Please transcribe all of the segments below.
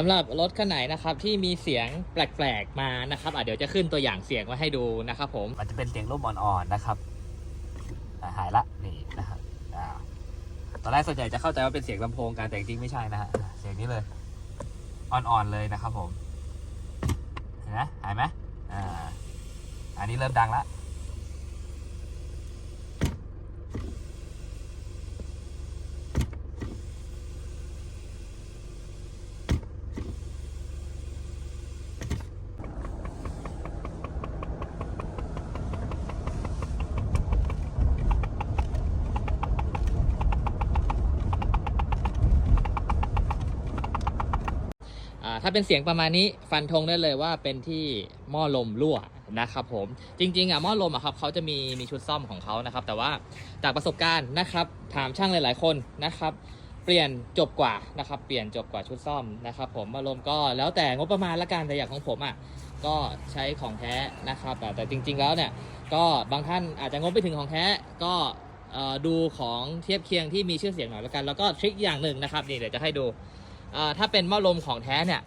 สำหรับรถคันไหนนะครับที่มีเสียงแปลกๆมานะครับอะเดี๋ยวจะขึ้นตัวอย่างเสียงไว้ให้ดูนะครับผมมันจะเป็นเสียงร่มอ่อนๆนะครับอ่าหายละนี่นะครับอ่าตอนแรกส่วนใหญ่จะเข้าใจว่าเป็นเสียงลำโพงกันแต่จริงๆไม่ใช่นะฮะเสียงนี้เลยอ่อนๆเลยนะครับผมเห็นไหมหายไหมอ่าอันนี้เริ่มดังละ ถ้าเป็นเสียงประมาณนี้ฟันธงได้เลยว่าเป็นที่หม้อลมรั่วนะครับผมจริงๆอะหม้อลมอะครับเขาจะมีมีชุดซ่อมของเขานะครับ แต่ว่าจากประสบการณ์นะครับ ถามช่างหลายๆคนนะครับ เปลี่ยนจบกว่านะครับเปลี่ยนจบกว่าชุดซ่อมนะครับ ผมหม้อลมก็แล้วแต่งบประมาณละกันแต่อย่างของผมอะก็ใช้ของแท้นะครับ แต่จริง ๆ แล้วเนี่ยก็บางท่านอาจจะงบไปถึงของแท้ก็ดูของเทียบเคียงที่มีชื่อเสียงหน่อยละกัน แล้วก็ทริคอย่างหนึ่งนะครับนี่เดี๋ยวจะให้ดู ถ้าเป็นหม้อลมของแท้เนี่ย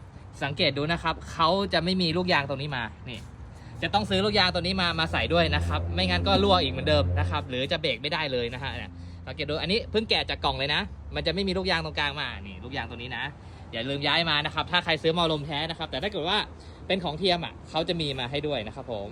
สังเกตดูนะครับเขาจะไม่มีลูกยางตรงนี้มานี่จะต้องซื้อลูกยางตัวนี้มามาใส่ด้วยนะครับ ไม่งั้นก็รั่วอีกเหมือนเดิมนะครับ หรือจะเบรกไม่ได้เลยนะฮะเนี่ยสังเกตดูอันนี้เพิ่งแกะจากกล่องเลยนะ มันจะไม่มีลูกยางตรงกลางมานี่ลูกยางตัวนี้นะอย่าลืมย้ายมานะครับ ถ้าใครซื้อหม้อลมแท้นะครับ แต่ถ้าเกิดว่าเป็นของเทียมอะเขาจะมีมาให้ด้วยนะครับผม